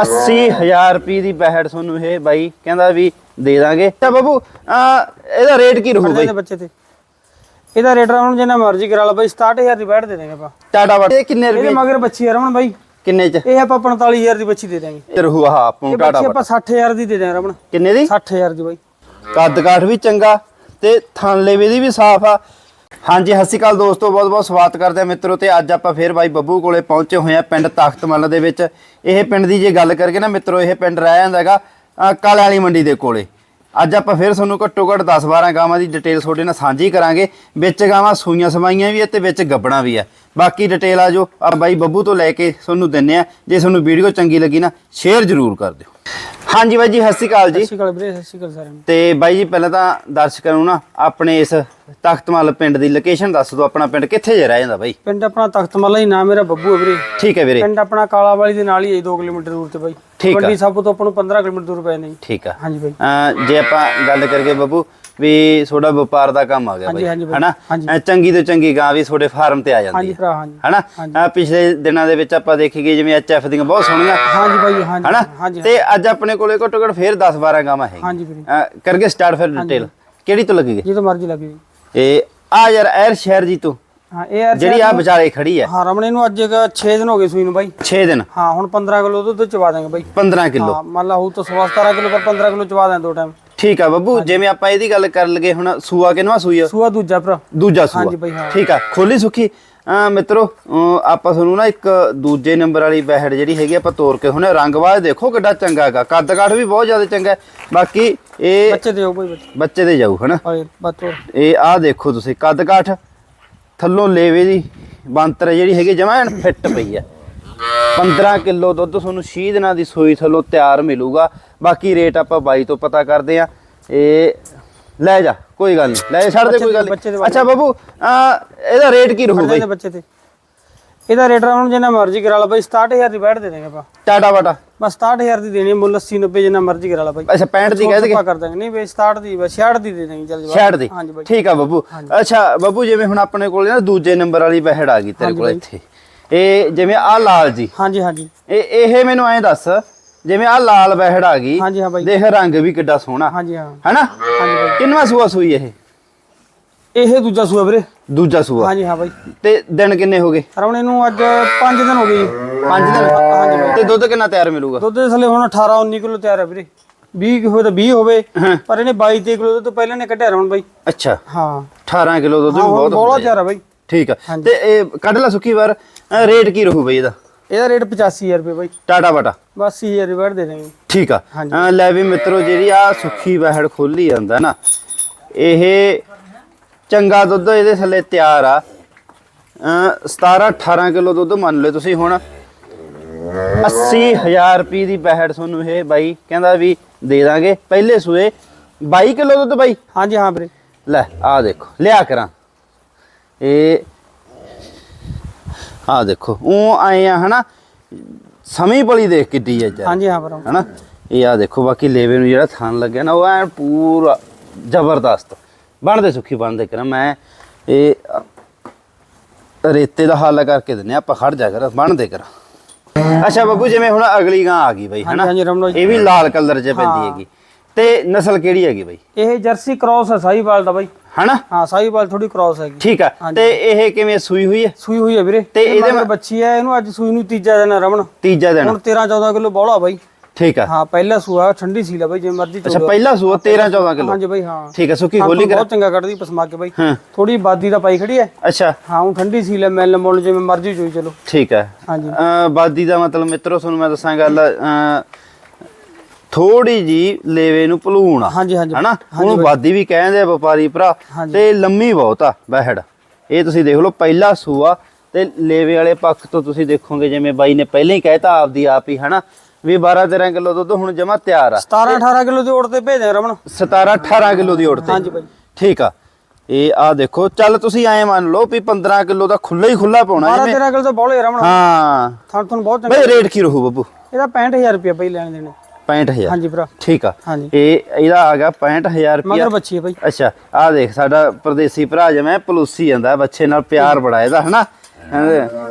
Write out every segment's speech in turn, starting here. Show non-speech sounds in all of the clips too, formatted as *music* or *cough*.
80000 ਰੁਪਏ ਦੀ ਬਹਿੜ ਤੁਹਾਨੂੰ ਇਹ ਬਾਈ ਕਹਿੰਦਾ ਵੀ ਦੇ ਦਾਂਗੇ। ਤਾਂ ਬਾਬੂ ਆ ਇਹਦਾ ਰੇਟ ਕੀ ਰਹੂ ਫੜਦੇ ਬਾਈ? ਨੇ ਬੱਚੇ ਤੇ। ਇਹਦਾ ਰੇਟ ਹੁਣ ਜਿੰਨਾ ਮਰਜ਼ੀ ਕਰਾ ਲਾ ਬਾਈ 67000 ਦੀ ਬੈਠ ਦੇ ਦੇਂਗੇ ਆਪਾਂ। ਟਾਟਾ ਵਾਟ। ਇਹ ਕਿੰਨੇ ਇਹਦੇ ਰੁਪਏ? ਮਗਰ ਬੱਚੀ ਆ ਰਮਣ ਬਾਈ। ਕਿੰਨੇ ਚ? ਇਹ ਆਪਾਂ 45000 ਦੀ ਬੱਚੀ ਦੇ ਦਾਂਗੇ ਇਹ ਰਹੂ ਆਹ ਆਪੂ ਇਹ ਟਾਟਾ ਬੱਚੀ ਵਾਟ। ਆਪਾਂ 60000 ਦੀ ਦੇ ਦਾਂਗੇ ਰਮਣ ਕਿੰਨੇ ਦੀ? 60000 ਦੀ ਬਾਈ। ਕੱਦ ਕਾਠ ਵੀ ਚੰਗਾ ਤੇ ਥਣ ਲੇਵੇ ਦੀ ਵੀ ਸਾਫ਼ ਆ। ਹਾਂਜੀ, ਸਤਿ ਸ਼੍ਰੀ ਅਕਾਲ ਦੋਸਤੋ, ਬਹੁਤ ਬਹੁਤ ਸਵਾਗਤ ਕਰਦੇ ਆ ਮਿੱਤਰੋ ਤੇ ਅੱਜ ਆਪਾਂ ਫੇਰ ਬਾਈ ਬੱਬੂ ਕੋਲੇ ਪਹੁੰਚੇ ਹੋਏ ਆ ਪਿੰਡ ਤਖਤਮੱਲ ਦੇ ਵਿੱਚ। ਇਹ ਪਿੰਡ ਦੀ ਜੇ ਗੱਲ ਕਰਕੇ ਨਾ ਮਿੱਤਰੋ, ਇਹ ਪਿੰਡ ਰਹਿ ਜਾਂਦਾ ਹੈਗਾ ਅਹ ਕਾਲੇ ਵਾਲੀ ਮੰਡੀ ਦੇ ਕੋਲੇ। ਅੱਜ ਆਪਾਂ ਫੇਰ ਤੁਹਾਨੂੰ ਘੱਟੋ ਘੱਟ 10 12 ਗਾਵਾਂ ਦੀ ਡਿਟੇਲ ਤੁਹਾਡੇ ਨਾਲ ਸਾਂਝੀ ਕਰਾਂਗੇ। ਵਿੱਚ ਗਾਵਾਂ ਸੂਈਆਂ ਸਵਾਈਆਂ ਵੀ ਹੈ ਤੇ ਵਿੱਚ ਗੱਬਣਾ ਵੀ ਆ ਬਾਕੀ ਡਿਟੇਲ ਆ ਜੋ ਆ ਬਾਈ ਬੱਬੂ ਤੋਂ ਲੈ ਕੇ ਤੁਹਾਨੂੰ ਦਿੰਨੇ ਆ ਜੇ ਤੁਹਾਨੂੰ ਵੀਡੀਓ ਚੰਗੀ ਲੱਗੀ ਨਾ ਸ਼ੇਅਰ ਜ਼ਰੂਰ ਕਰ ਦਿਓ। ਹਾਂਜੀ ਬਾਈ ਜੀ ਸਤਿ ਸ਼੍ਰੀ ਅਕਾਲ ਜੀ। ਸਤਿ ਸ਼੍ਰੀ ਅਕਾਲ ਵੀਰੇ ਸਤਿ ਸ਼੍ਰੀ ਅਕਾਲ ਸਾਰਿਆਂ ਨੂੰ। ਤੇ ਬਾਈ ਜੀ ਪਹਿਲਾਂ ਤਾਂ ਦਰਸ਼ਕਾਂ ਨੂੰ ਨਾ ਆਪਣੇ ਇਸ ਤਖਤਮਲ ਪਿੰਡ ਦੀ ਲੋਕੇਸ਼ਨ ਦੱਸ ਦਿਓ ਆਪਣਾ ਪਿੰਡ ਕਿੱਥੇ ਜੇ ਰਹਿ ਜਾਂਦਾ ਬਾਈ? ਪਿੰਡ ਆਪਣਾ ਤਖਤਮੱਲਾ ਹੀ ਨਾਮ ਮੇਰਾ ਬੱਬੂ ਹੈ ਵੀਰੇ। ਠੀਕ ਹੈ ਵੀਰੇ। ਪਿੰਡ ਆਪਣਾ ਕਾਲਾਵਾਲੀ ਦੇ ਨਾਲ ਹੀ ਹੈ 2 ਕਿਲੋਮੀਟਰ ਦੂਰ ਤੇ ਬਾਈ। ਠੀਕ। ਮੰਡੀ ਸਭ ਤੋਂ ਆਪਾਂ ਨੂੰ 15 ਕਿਲੋਮੀਟਰ ਦੂਰ ਪੈ ਨਹੀਂ ਠੀਕ ਆ। ਹਾਂਜੀ ਬਾਈ। ਜੇ ਆਪਾਂ ਗੱਲ ਕਰੀਏ ਬੱਬੂ ਵੀ ਤੁਹਾਡਾ ਵਪਾਰ ਦਾ ਕੰਮ ਆ ਗਿਆ ਬਾਈ ਹਨਾ। ਅਮ ਚੰਗੀ ਤੋਂ ਚੰਗੀ ਗਾਂ ਵੀ ਤੁਹਾਡੇ ਫਾਰਮ ਤੇ ਆ ਜਾਂਦੀ ਹਾਂਜੀ ਹੈ। ਭਰਾ ਹਾਂਜੀ। ਹਨਾ? ਅਮ ਪਿਛਲੇ ਦਿਨਾਂ ਦੇ ਵਿੱਚ ਆਪਾਂ ਦੇਖੀਏ ਜਿਵੇਂ ਐਚਐਫ ਦੀਆਂ ਬਹੁਤ ਸੋਹਣੀਆਂ ਹਾਂਜੀ ਬਾਈ ਹਾਂਜੀ ਹਨਾ? ਹਾਂਜੀ। ਤੇ ਅੱਜ ਆਪਣੇ ਕੋਲੇ ਘੱਟੋ ਘੱਟ ਫੇਰ 10 12 ਗਾਵਾਂ ਹੈਗੀਆਂ। ਹਾਂਜੀ ਵੀਰੇ। ਕਰਕੇ ਸਟਾਰਟ ਫਿਰ ਡਿਟੇਲ ਕਿਹੜੀ ਤੋਂ ਲੱਗੇਗੀ ਜਿੱਦੋਂ ਮਰਜ਼ੀ ਲੱਗੇ ਜੀ ਇਹ ਆ ਯਾਰ ਐਰ ਸ਼ਹਿਰ ਜੀ ਤੋਂ। ਹਾਂ ਇਹ ਯਾਰ ਜਿਹੜੀ ਆ ਵਿਚਾਲੇ ਖੜੀ ਹੈ। ਹਾਂ ਰਮਣੇ ਨੂੰ ਅੱਜ 6 ਦਿਨ ਹੋ ਗਏ ਸੂਈ ਨੂੰ ਬਾਈ। 6 ਦਿਨ। ਹਾਂ ਹੁਣ 15 ਕਿਲੋ ਦੁੱਧ ਚਵਾ ਦਾਂਗੇ ਬਾਈ। 15 ਕਿਲੋ। ਹਾਂ ਮੰਨ ਲਾ ਹੂ ਤਾਂ 16 17 ਕਿਲੋ ਪਰ 15 ਕਿਲੋ ਚਵਾ ਦਾਂ ਦੋ ਟਾਈਮ ਠੀਕ ਆ ਬੱਬੂ ਜਿਵੇਂ ਆਪਾਂ ਇਹਦੀ ਗੱਲ ਕਰਨ ਲੱਗੇ ਹੁਣ ਸੂਆ ਕਿਨਵਾ ਸੂਈ ਆ? ਸੂਆ ਦੂਜਾ ਭਰਾ। ਦੂਜਾ ਸੂਆ। ਹਾਂਜੀ ਬਈ, ਹਾਂ। ਠੀਕ ਆ ਖੋਲੀ ਸੁੱਖੀ। ਮਿੱਤਰੋ ਆਪਾਂ ਤੁਹਾਨੂੰ ਨਾ ਇੱਕ ਦੂਜੇ ਨੰਬਰ ਵਾਲੀ ਬਹਿੜ ਜਿਹੜੀ ਹੈਗੀ ਆਪਾਂ ਤੋੜ ਕੇ ਹੁਣੇ ਰੰਗਵਾਜ ਦੇਖੋ ਕਿੱਡਾ ਚੰਗਾ ਹੈਗਾ। ਕੱਦ ਕਾਠ ਵੀ ਬਹੁਤ ਜ਼ਿਆਦਾ ਚੰਗਾ ਹੈ। ਬਾਕੀ ਇਹ ਬੱਚੇ ਦਿਓ ਬਾਈ ਬੱਚੇ। ਬੱਚੇ ਦੇ ਜਾਊ ਹਨਾ? ਇਹ ਆਹ ਦੇਖੋ ਤੁਸੀਂ ਕੱਦ ਕਾਠ ਥੱਲੋਂ ਲੇਵੇ ਦੀ ਬੰਤਰ ਜਿਹੜੀ ਹੈਗੀ ਜਮਾਂ ਐਨ ਫਿੱਟ ਪਈ ਹੈ 15 ਕਿਲੋ ਦੁੱਧ ਤੁਹਾਨੂੰ 6 ਦਿਨਾਂ ਦੀ ਸੂਈ ਥੱਲੋਂ ਤਿਆਰ ਮਿਲੂਗਾ। ਬਾਕੀ ਰੇਟ ਆਪਾਂ ਬਾਈ ਤੋਂ ਪਤਾ ਕਰਦੇ ਆ ਇਹ ਲੈ ਜਾ ਕੋਈ ਗੱਲ ਨਹੀਂ। ਲੈ ਜਾ, ਛੱਡ ਦੇ ਕੋਈ ਗੱਲ ਅੱਛਾ ਬਾਬੂ ਆ ਇਹਦਾ ਰੇਟ ਕੀ ਰਹੂ ਬਈ? ਬੱਚੇ ਤੇ ਇਹਦਾ ਰੇਟ ਹੁਣ ਜਿੰਨਾ ਮਰਜ਼ੀ ਕਰਾ ਲਾ ਬਾਈ 67000 ਦੀ ਬੈਠ ਦੇ ਦੇਂਗੇ ਆਪਾਂ। ਟਾਟਾ ਵਾਟਾ। ਬਸ 67000 ਦੀ ਦੇਣੀ ਮੁੱਲ 80 90 ਜਿੰਨਾ ਮਰਜ਼ੀ ਕਰਾ ਲਾ ਬਾਈ। ਅੱਛਾ 65 ਦੀ ਕਹਿ ਦੇਗੇ? ਆਪਾਂ ਕਰ ਦਾਂਗੇ। ਨਹੀਂ ਬਈ 67 ਦੀ ਬਸ 66 ਦੀ ਦੇ ਦਾਂਗੇ ਚੱਲ ਜਵਾਬ। ਛੱਡ ਦੇ। ਹਾਂਜੀ ਬਾਈ। ਠੀਕ ਆ ਬੱਬੂ। ਅੱਛਾ ਬੱਬੂ ਜਿਵੇਂ ਹੁਣ ਆਪਣੇ ਕੋਲ ਨਾ ਦੂਜੇ ਨੰਬਰ ਵਾਲੀ ਬਹਿੜ ਆ ਗਈ ਤੇਰੇ ਕੋਲ ਇੱਥੇ। ਇਹ ਜਿਵੇਂ ਆ ਲਾਲ ਜੀ। ਹਾਂਜੀ ਹਾਂਜੀ। ਇਹ ਇਹ ਮੈਨੂੰ ਐਂ ਦੱਸ ਜਿਵੇਂ ਆ ਲਾਲ ਬਹਿੜ ਆ ਗਈ ਹਾਂਜੀ ਹਾਂ ਬਾਈ। ਦੇਖ ਰੰਗ ਵੀ ਕਿੱਡਾ ਸੋਹਣਾ। ਹਾਂਜੀ ਹਾਂ। ਹੈਨਾ? ਕਿੰਨਵਾ ਸੂਆ ਸੂਈ ਇਹ? ਇਹ ਦੂਜਾ ਸੂਆ ਵੀਰੇ। ਦੂਜਾ ਸੂਆ। ਹਾਂਜੀ ਹਾਂ ਬਾਈ। ਤੇ ਦਿਨ ਕਿੰਨੇ ਹੋ ਗਏ? ਰਮਣੇ ਨੂੰ ਅੱਜ 5 ਦਿਨ ਹੋ ਗਏ ਜੀ। 5 ਦਿਨ? ਹਾਂਜੀ ਬਾਈ। ਤੇ ਦੁੱਧ ਕਿੰਨਾ ਤਿਆਰ ਮਿਲੂਗਾ? ਦੁੱਧ ਥੱਲੇ ਹੁਣ 18 19 ਕਿਲੋ ਤਿਆਰ ਹੈ ਵੀਰੇ। 20 ਹੋਵੇ ਤਾਂ 20 ਹੋਵੇ ਪਰ ਇਹਨੇ 22 23 ਕਿਲੋ ਤੋਂ ਪਹਿਲਾਂ ਨੇ ਕੱਢਿਆ ਰਮਣ ਬਾਈ। ਅੱਛਾ। ਹਾਂ। 18 ਕਿਲੋ ਦੁੱਧ ਬਹੁਤ ਤਿਆਰ ਹੈ ਬਾਈ। ਠੀਕ ਆ। ਤੇ ਇਹ ਕੱਢ ਲੈ ਸੁੱਕੀ ਵਾਰ। ਰੇਟ ਕੀ ਰਹੂ ਬਈ ਇਹਦਾ? ਇਹਦਾ ਰੇਟ 85000 ਰੁਪਏ ਬਾਈ। ਟਾਟਾ ਬਾਟਾ? ਬਸ 80000 ਰੁਪਏ ਦੇ ਦੇਂਗੇ ਠੀਕ ਆ। ਲੈ ਵੀ ਮਿੱਤਰੋ ਜਿਹੜੀ ਆ ਸੁੱਖੀ ਵਹਿੜ ਖੋਲੀ ਜਾਂਦਾ ਨਾ ਇਹ ਚੰਗਾ ਦੁੱਧ ਇਹਦੇ ਥੱਲੇ ਤਿਆਰ ਆ। ਅ, 17 18 ਕਿਲੋ ਦੁੱਧ ਮੰਨ ਲਓ ਤੁਸੀਂ ਹੁਣ। 80000 ਰੁਪਏ ਦੀ ਬਹਿੜ ਤੁਹਾਨੂੰ ਇਹ ਬਾਈ ਕਹਿੰਦਾ ਵੀ ਦੇ ਦਾਂਗੇ ਪਹਿਲੇ ਸੂਏ। 22 ਕਿਲੋ ਦੁੱਧ ਬਾਈ? ਹਾਂਜੀ ਹਾਂ ਵੀਰੇ। ਲੈ ਆ ਦੇਖੋ ਲਿਆ ਕਰਾਂ। ਇਹ ਆ ਦੇਖੋ ਉਹ ਆਏ ਆ ਹਨਾ? ਸਮੀ ਬਲੀ ਦੇਖ ਕਿੱਡੀ ਹੈ ਯਾਰ ਹਾਂਜੀ ਹਾਂ ਵੀਰੇ ਹਨਾ? ਇਹ ਆ ਦੇਖੋ ਬਾਕੀ ਲੇਵੇ ਨੂੰ ਜਿਹੜਾ ਥਣ ਲੱਗਿਆ ਨਾ ਉਹ ਐ ਪੂਰਾ ਜ਼ਬਰਦਸਤ। ਬਣਦੇ ਸੁੱਖੀ ਬਣਦੇ ਕਰਾਂ ਮੈਂ ਇਹ ਰੇਤੇ ਦਾ ਹੱਲ ਕਰਕੇ ਦਿੰਨੇ ਆਪਾਂ ਖੜ ਜਾ ਕਰ ਬਣਦੇ ਕਰ। ਅੱਛਾ ਬੱਬੂ ਜਿਵੇਂ ਹੁਣ ਅਗਲੀ ਗਾਂ ਆ ਗਈ ਬਈ ਹਨਾ? ਇਹ ਵੀ ਲਾਲ ਕਲਰ 'ਚ ਪੈਂਦੀ ਹੈਗੀ। ਤੇ ਨਸਲ ਕਿਹੜੀ ਹੈਗੀ ਬਈ? ਇਹ ਜਰਸੀ ਕ੍ਰਾਸ ਹੈ ਸਾਹੀਵਾਲ ਦਾ ਬਾਈ। ਹਨਾ? ਹਾਂ ਸਾਹੀਵਾਲ ਥੋੜੀ ਕ੍ਰਾਸ ਹੈਗੀ। ਠੀਕ ਆ। ਤੇ ਇਹ ਕਿਵੇਂ ਸੂਈ ਹੋਈ ਹੈ? ਸੂਈ ਹੋਈ ਹੈ ਵੀਰੇ। ਤੇ ਇਹ ਇਹਦੇ ਮਗਰ ਬੱਚੀ ਹੈ ਇਹਨੂੰ ਅੱਜ ਸੂਈ ਨੂੰ ਤੀਜਾ ਦਿਨ ਰਮਣ ਤੀਜਾ ਦਿਨ। ਹੁਣ 13 14 ਕਿਲੋ ਬੌਲਾ ਬਾਈ। ਠੀਕ ਆ। ਹਾਂ ਪਹਿਲਾ ਸੂਆ ਠੰਡੀ ਸੀ ਲਾ ਬਾਈ ਜਿਵੇਂ ਮਰਜ਼ੀ ਅੱਛਾ ਪਹਿਲਾ ਸੂਆ 13 14 ਕਿਲੋ। ਹਾਂਜੀ ਬਾਈ ਹਾਂ। ਠੀਕ ਆ ਸੁੱਕੀ ਖੋਲੀ ਕਰ। ਬਹੁਤ ਚੰਗਾ ਕੱਢਦੀ ਪਸਮਾ ਕੇ ਬਾਈ। ਹਾਂ। ਥੋੜੀ ਬਾਦੀ ਦਾ ਪਾਈ ਖੜੀ ਹੈ। ਅੱਛਾ। ਹਾਂ ਹੁਣ ਠੰਡੀ ਸੀ ਲੈ ਮੈਲ ਮੋਲ ਜਿਵੇਂ ਮਰਜ਼ੀ ਚੋਈ ਚਲੋ। ਠੀਕ ਹੈ ਹਾਂਜੀ। ਬਾਦੀ ਦਾ ਮਤਲਬ ਮਿੱਤਰੋ ਤੁਹਾਨੂੰ ਮੈਂ ਦੱਸਾਂ ਗੱਲ ਥੋੜੀ ਜੀ ਲੇਵੇ ਨੂੰ ਭਲੂਣ ਆ। ਹਾਂਜੀ ਹਾਂਜੀ। ਹਨਾ? ਉਹਨੂੰ ਬਾਦੀ ਵੀ ਕਹਿੰਦੇ ਆ ਵਪਾਰੀ ਭਰਾ। ਤੇ ਲੰਮੀ ਬਹੁਤ ਆ ਬਹਿੜ। ਇਹ ਤੁਸੀਂ ਦੇਖ ਲਓ ਪਹਿਲਾ ਸੂਆ ਤੇ ਲੇਵੇ ਵਾਲੇ ਪੱਖ ਤੋਂ ਤੁਸੀਂ ਦੇਖੋਗੇ ਜਿਵੇਂ ਬਾਈ ਨੇ ਪਹਿਲਾਂ ਹੀ ਕਹਿਤਾ ਆਪਦੀ ਆਪ ਹੀ ਹਨਾ? ਵੀ 12 13 ਕਿਲੋ ਦੁੱਧ ਹੁਣ ਜਮਾ ਤਿਆਰ ਆ। 17 18 ਕਿਲੋ ਦੇ ਉੜ ਤੇ ਭੇਜਦੇ ਰਮਣ 17 18 ਕਿਲੋ ਦੀ ਉੜ ਤੇ। ਹਾਂਜੀ ਬਾਈ ਠੀਕ ਆ। ਇਹ ਆ ਦੇਖੋ ਚੱਲ ਤੁਸੀਂ ਐਂ ਮੰਨ ਲਓ ਵੀ 15 ਕਿਲੋ ਦਾ ਖੁੱਲਾ ਹੀ ਖੁੱਲਾ ਪਾਉਣਾ 12 ਜਿਵੇਂ। 13 ਕਿਲੋ ਤਾਂ ਬੌਲੇ ਰਮਣ ਹਾਂ। ਥਣ ਤੁਹਾਨੂੰ ਬਹੁਤ ਚੰਗਾ ਬਈ ਰੇਟ ਕੀ ਰਹੂ ਬੱਬੂ? ਇਹਦਾ 65000 ਰੁਪਏ ਬਾਈ ਲੈਣ ਦੇਣੇ। 65000 ਹਾਂਜੀ ਭਰਾ। ਠੀਕ ਆ। ਹਾਂਜੀ। ਇਹ ਇਹਦਾ ਆ ਗਿਆ 65000 ਰੁਪਇਆ। ਮਗਰ ਬੱਚੀ ਹੈ ਬਾਈ। ਅੱਛਾ ਆ ਦੇਖ ਸਾਡਾ ਪਰਦੇਸੀ ਭਰਾ ਜਿਵੇਂ ਪਲੂਸੀ ਜਾਂਦਾ ਬੱਚੇ ਨਾਲ ਪਿਆਰ ਬੜਾ ਇਹਦਾ ਹਨਾ?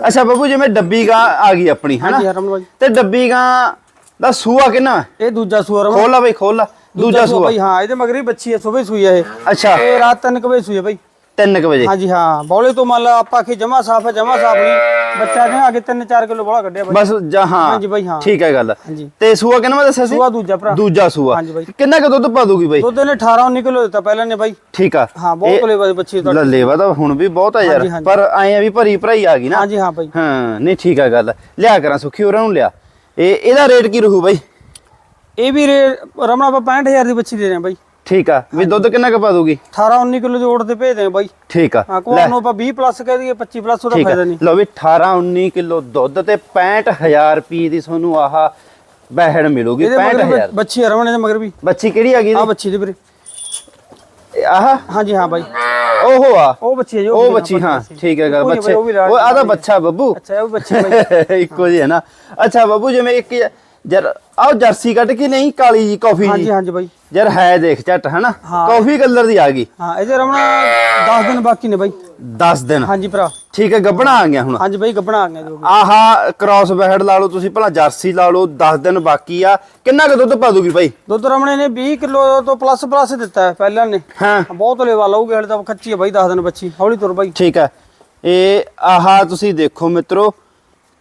ਅੱਛਾ ਬੱਬੂ ਜਿਵੇਂ ਡੱਬੀ ਗਾਂ ਆ ਗਈ ਆਪਣੀ ਹਨਾ? ਹਾਂਜੀ ਰਮਣ ਬਾਈ। ਤੇ ਡੱਬੀ ਗਾਂ ਦਾ ਸੂਆ ਕਿੰਨਾ? ਇਹ ਦੂਜਾ ਸੂਆ ਰਮਣ ਖੋਲ ਲਾ ਬਈ ਖੋਲ ਲਾ। ਦੂਜਾ ਸੂਆ ਬਾਈ ਹਾਂ ਇਹਦੇ ਮਗਰ ਹੀ ਬੱਚੀ ਹੈ ਸਵੇਰ ਸੂਈ ਹੈ ਇਹ। ਅੱਛਾ। ਇਹ ਰਾਤ 3 ਵਜੇ ਸੂਈ ਹੈ ਬਾਈ। 3 ਵਜੇ। ਹਾਂਜੀ ਹਾਂ ਬੌਲੇ ਤੋਂ ਮੰਨ ਲਾ ਆਪਾਂ ਕਿ ਜਮਾ ਸਾਫ਼ ਹੈ ਜਮਾ ਸਾਫ਼ ਨਹੀਂ। ਬੱਚਾ ਨੇ ਅੱਗੇ 3-4 ਕਿਲੋ ਬੋਲਾ ਕੱਢਿਆ ਬਸ ਜਾਂ ਹਾਂ ਹਾਂਜੀ ਬਾਈ ਹਾਂ। ਠੀਕ ਹੈ ਗੱਲ। ਹਾਂਜੀ। ਤੇ ਸੂਆ ਕਿੰਨਾ ਮੈਂ ਦੱਸਿਆ ਸੀ ਸੂਆ ਦੂਜਾ ਭਰਾ। ਦੂਜਾ ਸੂਆ। ਹਾਂਜੀ ਬਾਈ। ਕਿੰਨਾ ਕੁ ਦੁੱਧ ਪਾ ਦੂਗੀ ਬਈ? ਦੁੱਧ ਨੇ 18-19 ਕਿਲੋ ਦਿੱਤਾ ਪਹਿਲਾਂ ਨੇ ਬਾਈ। ਠੀਕ ਆ। ਹਾਂ ਬਹੁਤ ਕੋਲੇ ਬਾਈ ਬੱਚੀ ਤੁਹਾਡੀ। ਲੱਲੇਵਾ ਤਾਂ ਹੁਣ ਵੀ ਬਹੁਤ ਆ ਯਾਰ। ਪਰ ਆਏ ਆ ਵੀ ਭਰੀ ਭਰਾਈ ਆ ਗਈ ਨਾ। ਹਾਂਜੀ ਹਾਂ ਬਾਈ। ਹਾਂ ਨਹੀਂ ਠੀਕ ਆ ਗੱਲ। ਲਿਆ ਕਰਾਂ ਸੁਖੀ ਉਹਨਾਂ ਨੂੰ ਲਿਆ। ਇਹ ਇਹਦਾ ਰੇਟ ਕੀ ਰਹੂ ਬਾਈ? ਇਹ ਵੀ ਰੇ ਰਮਣਾ ਆਪਾਂ 65000 ਦੀ ਬੱਚੀ ਦੇ ਰਹੇ ਹਾਂ ਬਾਈ। ਠੀਕ ਆ। ਵੀ ਦੁੱਧ ਕਿੰਨਾ ਕੁ ਪਾ ਦੂਗੀ 18-19 ਕਿਲੋ ਦੀ ਓੜ ਤੇ ਭੇਜ ਦੇ ਬਾਈ। ਠੀਕ ਆ। ਹਾਂ ਕੋਲ ਨੂੰ ਆਪਾਂ 20 ਪਲੱਸ ਕਹਿ ਦਈਏ 25 ਪਲੱਸ ਉਹਦਾ ਆ। ਫਾਇਦਾ ਨਹੀਂ। ਲਓ ਵੀ 18 19 ਕਿਲੋ ਦੁੱਧ ਤੇ 65000 ਰੁਪਏ ਦੀ ਤੁਹਾਨੂੰ ਆਹ ਬਹਿੜ ਮਿਲੂਗੀ ਇਹਦੇ ਮਗਰ 65000 ਬੱਚੀ ਰਮਣੇ ਦੇ ਮਗਰ ਵੀ। ਬੱਚੀ ਕਿਹੜੀ ਆ ਗਈ ਆ ਬੱਚੀ ਦੇ ਵੀਰੇ। ਆਹ? ਹਾਂਜੀ ਹਾਂ ਬਾਈ। ਓਹੋ ਆ। ਉਹ ਬੱਚੀ ਹੈ ਜੋ ਉਹ ਬੱਚੀ ਹਾਂ ਠੀਕ ਹੈ ਗੱਲ ਉਹ ਆ ਬੱਚੇ। ਉਹ ਉਹ ਆਦਾ ਬੱਚਾ ਬੱਬੂ। ਅੱਛਾ ਉਹ ਬੱਚੀ ਬਾਈ। *laughs* ਇੱਕੋ ਜਿਹੀ ਹੈ ਨਾ। ਅੱਛਾ ਬੱਬੂ ਜਿਵੇਂ ਇੱਕ ਜਰ ਆਹ ਜਰਸੀ ਕੱਢ ਕੇ ਨਹੀਂ ਕਾਲੀ ਜੀ ਕਾਫੀ ਹਾਂਜੀ ਜੀ? ਹਾਂਜੀ ਬਾਈ। ਯਾਰ ਹੈ ਦੇਖ ਝੱਟ ਹਨਾ? ਹਾਂ। ਕਾਫੀ ਕਲਰ ਦੀ ਆ ਗਈ। ਹਾਂ ਇਹਦੇ ਰਮਣਾ 10 ਦਿਨ ਬਾਕੀ ਨੇ ਬਾਈ। 10 ਦਿਨ। ਹਾਂਜੀ ਭਰਾ। ਠੀਕ ਹੈ ਗੱਬਣਾ ਆ ਗਿਆ ਹੁਣ? ਹਾਂਜੀ ਬਾਈ ਗੱਬਣਾ ਆ ਗਏ ਜੋ ਆਹਾ ਕ੍ਰਾਸ ਬੈਡ ਲਾ ਲਓ ਤੁਸੀਂ ਭਲਾ ਜਰਸੀ ਲਾ ਲਓ 10 ਦਿਨ ਬਾਕੀ ਆ। ਕਿੰਨਾ ਕੁ ਦੁੱਧ ਪਾ ਦੂਗੀ ਬਾਈ? ਦੁੱਧ ਰਮਣੇ ਨੇ 20 ਕਿਲੋ ਤੋਂ ਪਲੱਸ ਪਲੱਸ ਦਿੱਤਾ ਹੈ ਪਹਿਲਾਂ ਨੇ। ਹਾਂ। ਬਹੁਤ ਲੇਵਾ ਲਾਉਗੇ ਹਲੇ ਤਾਂ ਖੱਚੀ ਹੈ ਬਾਈ 10 ਦਿਨ ਬੱਚੀ। ਹੌਲੀ ਤੁਰ ਬਾਈ। ਠੀਕ ਹੈ। ਇਹ ਆਹਾ ਤੁਸੀਂ ਦੇਖੋ ਮਿੱਤਰੋ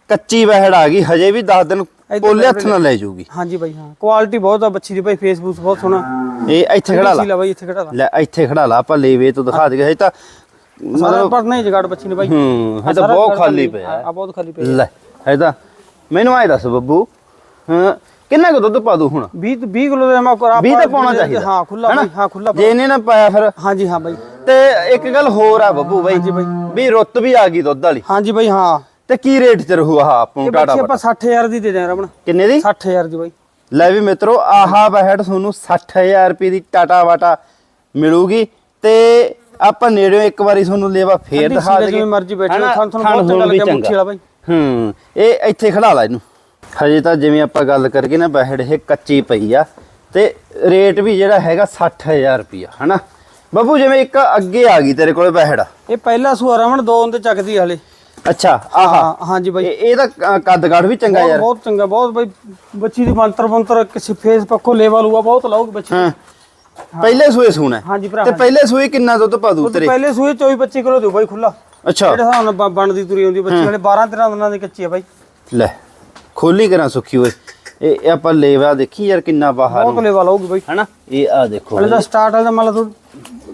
ਕੱਚੀ ਬਹਿੜ ਆ ਗਈ ਹਜੇ ਵੀ 10 ਦਿਨ ਪੋਲੇ ਹੱਥ ਨਾਲ ਲੈ ਜਾਊਗੀ। ਹਾਂਜੀ ਬਾਈ ਹਾਂ। ਕੁਆਲਿਟੀ ਬਹੁਤ ਆ ਬੱਚੀ ਦੀ ਬਾਈ ਫੇਸਬੁੱਕ ਬਹੁਤ ਸੋਹਣਾ। ਇਹ ਇੱਥੇ ਖੜਾ ਲਾ। ਬਾਈ ਇੱਥੇ ਖੜਾ ਲਾ। ਲੈ ਇੱਥੇ ਖੜਾ ਲਾ ਆਪਾਂ ਲੇਵੇ ਤੋਂ ਦਿਖਾ ਦੇ ਹਜੇ ਤਾਂ ਸਾਰਾ ਪਰ ਨਹੀਂ ਜਗਾੜ ਬੱਚੀ ਨੇ ਬਾਈ। ਹੂੰ ਹਜੇ ਤਾਂ ਬਹੁਤ ਖਾਲੀ ਪਿਆ। ਆ ਬਹੁਤ ਖਾਲੀ ਪਿਆ। ਲੈ ਹਜੇ ਤਾਂ ਮੈਨੂੰ ਆਏ ਦੱਸ ਬੱਬੂ ਹਾਂ ਕਿੰਨਾ ਕੁ ਦੁੱਧ ਪਾ ਦੂ ਹੁਣ? 20 20 ਕਿਲੋ ਦਾ ਮੈਂ ਕਰਾ 20 ਤਾਂ ਪਾਉਣਾ ਚਾਹੀਦਾ। ਹਾਂ ਖੁੱਲਾ? ਬਾਈ ਹਾਂ ਖੁੱਲਾ ਜੇ ਇਹਨੇ ਨਾ ਪਾਇਆ ਫਿਰ। ਹਾਂਜੀ ਹਾਂ ਬਾਈ। ਤੇ ਇੱਕ ਗੱਲ ਹੋਰ ਆ ਬੱਬੂ ਬਾਈ ਹਾਂਜੀ ਬਾਈ। ਵੀ ਰੁੱਤ ਵੀ ਆ ਗਈ ਦੁੱਧ ਵਾਲੀ। ਹਾਂਜੀ ਬਾਈ ਹਾਂ। ਤੇ ਕੀ ਰੇਟ ਚ ਰਹੂ ਆਹ ਆਪਾਂ ਇਹ ਟਾਟਾ ਬੱਚੀ ਆਪਾਂ 60000 ਦੀ ਦੇ ਦੇ ਰਮਣ ਕਿੰਨੇ ਦੀ? 60000 ਦੀ ਬਾਈ। ਲੈ ਵੀ ਮਿੱਤਰੋ ਆਹਾ ਬਹਿੜ ਤੁਹਾਨੂੰ 60000 ਰੁਪਏ ਦੀ ਟਾਟਾ ਵਾਟਾ ਮਿਲੂਗੀ ਤੇ ਆਪਾਂ ਨੇੜਿਓਂ ਇੱਕ ਵਾਰੀ ਤੁਹਾਨੂੰ ਲੇਵਾ ਫੇਰ ਦਿਖਾ ਦਈਏ। ਜਿਵੇਂ ਮਰਜ਼ੀ ਬੈਠੋ, ਹਨਾ? ਤੁਹਾਨੂੰ- ਤੁਹਾਨੂੰ ਬਹੁਤ ਚੰਗਾ ਲੱਗਿਆ ਮੁੱਠੀ ਵਾਲਾ ਬਾਈ। ਹੂੰ ਇਹ ਇੱਥੇ ਖੜਾ ਲਾ ਇਹਨੂੰ। ਹਜੇ ਤਾਂ ਜਿਵੇਂ ਆਪਾਂ ਗੱਲ ਕਰਕੇ ਨਾ ਬਹਿੜ ਇਹ ਕੱਚੀ ਪਈ ਆ। ਤੇ ਰੇਟ ਵੀ ਜਿਹੜਾ ਹੈਗਾ 60000 ਰੁਪਿਆ ਹਨਾ। ਬੱਬੂ ਜਿਵੇਂ ਇੱਕ ਅੱਗੇ ਆ ਗਈ ਤੇਰੇ ਕੋਲੇ ਬਹਿੜ ਇਹ ਪਹਿਲਾ ਸੂਆ ਰਮਣ ਦੋ ਉਹਦੇ ਚੱਕਦੀ ਹਲੇ। ਅੱਛਾ ਆਹਾ। ਹਾਂ ਹਾਂਜੀ ਬਾਈ। ਇਹ ਇਹਦਾ ਕ- ਕੱਦ ਕਾਠ ਵੀ ਚੰਗਾ ਬਹੁਤ- ਯਾਰ। ਬਹੁਤ ਚੰਗਾ ਬਹੁਤ ਬਾਈ। ਬੱਚੀ ਦੀ ਮੰਤਰ ਮੰਤਰ ਕਿਸੇ ਫੇਸ ਪੱਖੋਂ ਲੈਵਲ ਹੁਆ ਬਹੁਤ ਲਾਉਗੀ ਬੱਚੀ ਹਾਂ। ਪਹਿਲੇ ਸੂਏ ਸੂਣਾ ਹਾਂਜੀ ਭਰਾ ਤੇ ਪਹਿਲੇ ਸੂਏ ਕਿੰਨਾ ਦੁੱਧ ਪਾ ਦੂ ਉਹ ਤੇਰੇ? ਪਹਿਲੇ ਸੂਏ 24 25 ਕਿਲੋ ਦਿਓ ਬਾਈ ਖੁੱਲਾ ਅੱਛਾ। ਜਿਹੜੇ ਹਿਸਾਬ ਨਾਲ ਬ- ਬਣਦੀ ਤੁਰੀ ਆਉਂਦੀ ਬੱਚੀ ਹਲੇ 12 13 ਦਿਨਾਂ ਦੀ ਕੱਚੀ ਆ ਬਾਈ। ਲੈ ਖੋਲੀ ਕਰਾਂ ਸੁੱਖੀ ਓਏ। ਇਹ ਇਹ ਆਪਾਂ ਲੇਵਾ ਦੇਖੀ ਯਾਰ ਕਿੰਨਾ ਬਾਹਰ ਬਹੁਤ ਨੂੰ। ਆਉਗੀ ਬਾਈ। ਹਨਾ? ਇਹ ਆ ਦੇਖੋ ਹਲੇ ਤਾਂ ਸਟਾਰਟ ਹਲੇ ਤੂੰ